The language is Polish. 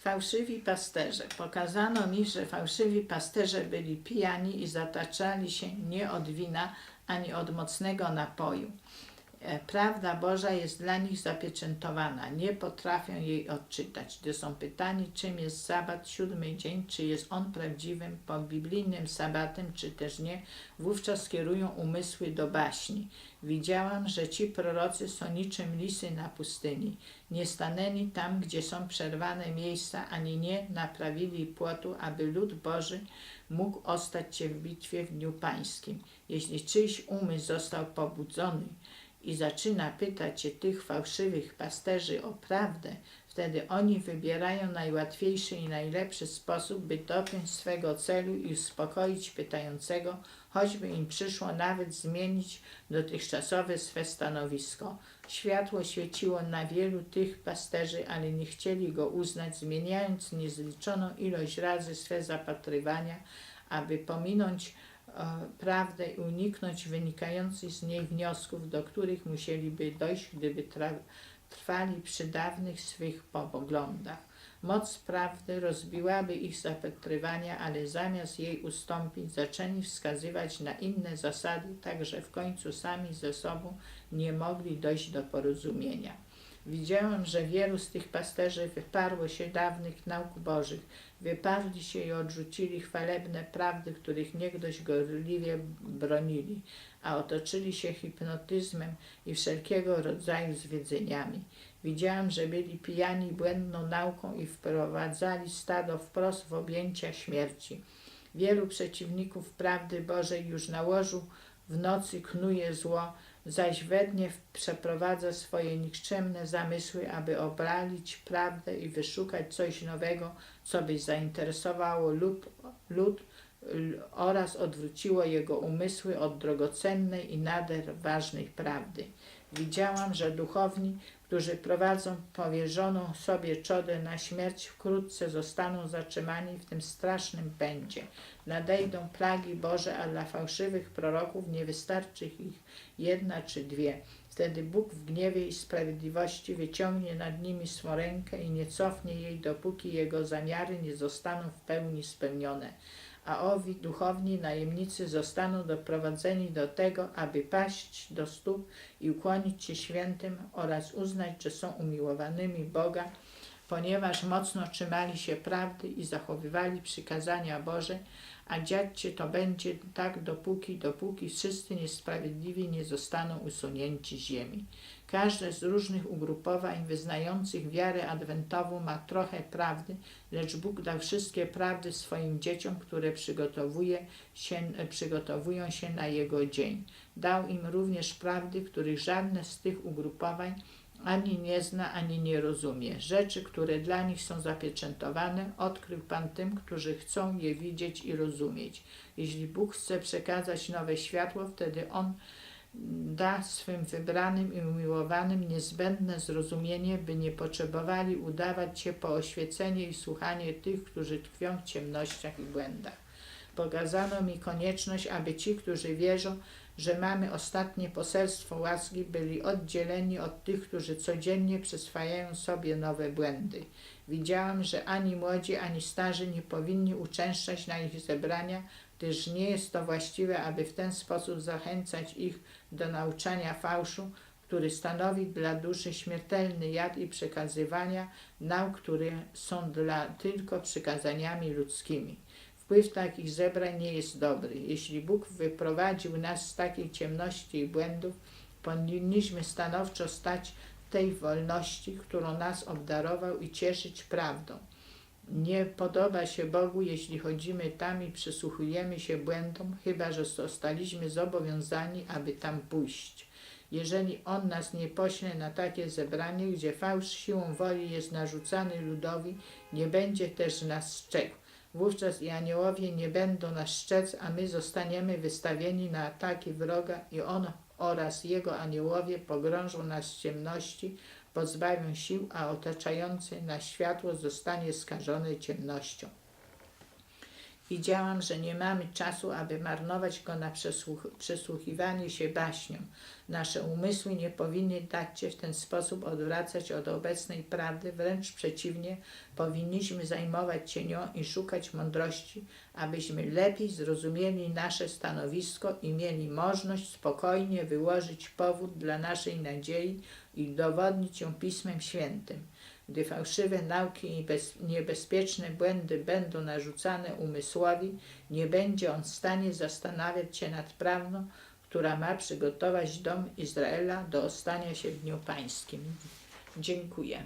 Fałszywi pasterze. Pokazano mi, że fałszywi pasterze byli pijani i zataczali się nie od wina ani od mocnego napoju. E, Prawda Boża jest dla nich zapieczętowana, nie potrafią jej odczytać. Gdy są pytani, czym jest sabat, siódmy dzień, czy jest on prawdziwym, pobiblijnym sabatem, czy też nie, wówczas kierują umysły do baśni. Widziałam, że ci prorocy są niczym lisy na pustyni. Nie stanęli tam, gdzie są przerwane miejsca, ani nie naprawili płotu, aby lud Boży mógł ostać się w bitwie w dniu pańskim. Jeśli czyjś umysł został pobudzony i zaczyna pytać się tych fałszywych pasterzy o prawdę, wtedy oni wybierają najłatwiejszy i najlepszy sposób, by dopiąć swego celu i uspokoić pytającego, choćby im przyszło nawet zmienić dotychczasowe swe stanowisko. Światło świeciło na wielu tych pasterzy, ale nie chcieli go uznać, zmieniając niezliczoną ilość razy swe zapatrywania, aby pominąć prawdę i uniknąć wynikających z niej wniosków, do których musieliby dojść, gdyby trwali przy dawnych swych poglądach. Moc prawdy rozbiłaby ich zapatrywania, ale zamiast jej ustąpić, zaczęli wskazywać na inne zasady, tak że w końcu sami ze sobą nie mogli dojść do porozumienia. Widziałem, że wielu z tych pasterzy wyparło się dawnych nauk bożych, wyparli się i odrzucili chwalebne prawdy, których niegdoś gorliwie bronili, a otoczyli się hipnotyzmem i wszelkiego rodzaju zwiedzeniami. Widziałem, że byli pijani błędną nauką i wprowadzali stado wprost w objęcia śmierci. Wielu przeciwników prawdy Bożej już na łożu w nocy knuje zło, zaś we dnie przeprowadza swoje nikczemne zamysły, aby obralić prawdę i wyszukać coś nowego, co by zainteresowało lub, lud oraz odwróciło jego umysły od drogocennej i nader ważnej prawdy. Widziałam, że duchowni, którzy prowadzą powierzoną sobie czodę na śmierć, wkrótce zostaną zatrzymani w tym strasznym pędzie. Nadejdą plagi Boże, a dla fałszywych proroków nie wystarczy ich jedna czy dwie. Wtedy Bóg w gniewie i sprawiedliwości wyciągnie nad nimi swą rękę i nie cofnie jej, dopóki jego zamiary nie zostaną w pełni spełnione. A owi duchowni najemnicy zostaną doprowadzeni do tego, aby paść do stóp i ukłonić się świętym oraz uznać, że są umiłowanymi Boga, ponieważ mocno trzymali się prawdy i zachowywali przykazania Boże, a dziać się to będzie tak dopóki, dopóki wszyscy niesprawiedliwi nie zostaną usunięci z ziemi. Każde z różnych ugrupowań wyznających wiarę adwentową ma trochę prawdy, lecz Bóg dał wszystkie prawdy swoim dzieciom, które przygotowuje się, przygotowują się na Jego dzień. Dał im również prawdy, których żadne z tych ugrupowań ani nie zna, ani nie rozumie. Rzeczy, które dla nich są zapieczętowane, odkrył Pan tym, którzy chcą je widzieć i rozumieć. Jeśli Bóg chce przekazać nowe światło, wtedy On da swym wybranym i umiłowanym niezbędne zrozumienie, by nie potrzebowali udawać się po oświecenie i słuchanie tych, którzy tkwią w ciemnościach i błędach. Pokazano mi konieczność, aby ci, którzy wierzą, że mamy ostatnie poselstwo łaski, byli oddzieleni od tych, którzy codziennie przyswajają sobie nowe błędy. Widziałam, że ani młodzi, ani starzy nie powinni uczęszczać na ich zebrania, gdyż nie jest to właściwe, aby w ten sposób zachęcać ich do nauczania fałszu, który stanowi dla duszy śmiertelny jad i przekazywania nauk, które są dla tylko przykazaniami ludzkimi. Wpływ takich zebrań nie jest dobry. Jeśli Bóg wyprowadził nas z takiej ciemności i błędów, powinniśmy stanowczo stać w tej wolności, którą nas obdarował i cieszyć prawdą. Nie podoba się Bogu, jeśli chodzimy tam i przysłuchujemy się błędom, chyba że zostaliśmy zobowiązani, aby tam pójść. Jeżeli On nas nie pośle na takie zebranie, gdzie fałsz siłą woli jest narzucany ludowi, nie będzie też nas strzegł. Wówczas i aniołowie nie będą nas szczec, a my zostaniemy wystawieni na ataki wroga i on oraz jego aniołowie pogrążą nas w ciemności, pozbawią sił, a otaczające nas światło zostanie skażone ciemnością. Widziałam, że nie mamy czasu, aby marnować go na przesłuch- przesłuchiwanie się baśniom. Nasze umysły nie powinny dać się w ten sposób odwracać od obecnej prawdy, wręcz przeciwnie, powinniśmy zajmować się nią i szukać mądrości, abyśmy lepiej zrozumieli nasze stanowisko i mieli możliwość spokojnie wyłożyć powód dla naszej nadziei i udowodnić ją Pismem Świętym. Gdy fałszywe nauki i bez, niebezpieczne błędy będą narzucane umysłowi, nie będzie on w stanie zastanawiać się nad prawdą, która ma przygotować dom Izraela do ostania się w dniu pańskim. Dziękuję.